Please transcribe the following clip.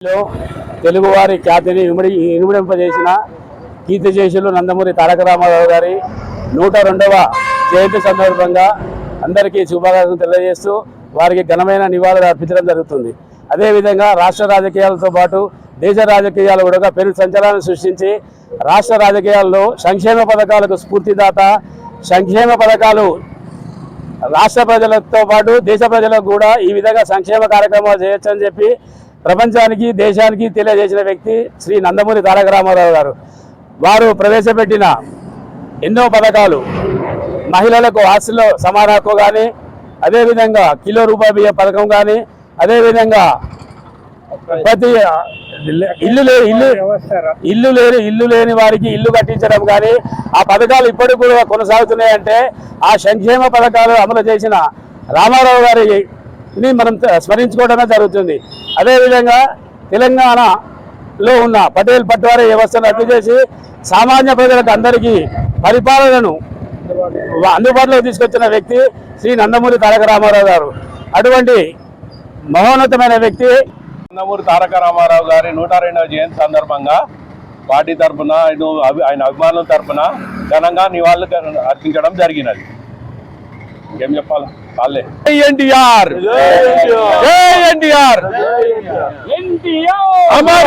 లో తెలుగువారి ఖ్యాతిని ఇమిడి ఇనుమడింపజేసిన కీర్తి చేసులు నందమూరి తారక రామారావు గారి నూట రెండవ జయంతి సందర్భంగా అందరికీ శుభాకాంక్షలు తెలియజేస్తూ వారికి ఘనమైన నివాళులు అర్పించడం జరుగుతుంది. అదేవిధంగా రాష్ట్ర రాజకీయాలతో పాటు దేశ రాజకీయాలు కూడా పెను సంచలనం సృష్టించి రాష్ట్ర రాజకీయాల్లో సంక్షేమ పథకాలకు స్ఫూర్తిదాత సంక్షేమ పథకాలు రాష్ట్ర ప్రజలతో పాటు దేశ ప్రజలకు కూడా ఈ విధంగా సంక్షేమ కార్యక్రమాలు చేయొచ్చని చెప్పి ప్రపంచానికి దేశానికి తెలియజేసిన వ్యక్తి శ్రీ నందమూరి తారక రామారావు గారు. వారు ప్రవేశపెట్టిన ఎన్నో పథకాలు. మహిళలకు ఆస్తుల్లో సమాన హక్కు కానీ అదేవిధంగా కిలో రూపాయి బియ్య పథకం కానీ అదేవిధంగా ప్రతి ఇల్లు లే ఇల్లు ఇల్లు లేని ఇల్లు లేని వారికి ఇల్లు కట్టించడం కానీ ఆ పథకాలు ఇప్పటికి కూడా కొనసాగుతున్నాయంటే ఆ సంక్షేమ పథకాలు అమలు చేసిన రామారావు గారి ని మనం స్మరించుకోవడమే జరుగుతుంది. అదేవిధంగా తెలంగాణలో ఉన్న పటేల్ పట్వారీ వ్యవస్థను రద్దు చేసి సామాన్య ప్రజలకు అందరికీ పరిపాలనను అందుబాటులో అందుబాటులోకి తీసుకొచ్చిన వ్యక్తి శ్రీ నందమూరి తారక రామారావు గారు. అటువంటి మహోన్నతమైన వ్యక్తి నందమూరి తారక రామారావు గారి నూట రెండవ జయంతి సందర్భంగా పార్టీ తరఫున ఆయన ఆయన అభిమానుల తరఫున ఘనంగా నివాళులు అర్పించడం జరిగినది. ఏం చెప్పాలి? వాళ్ళే ఎన్టీఆర్! ఎన్టీఆర్. అమర్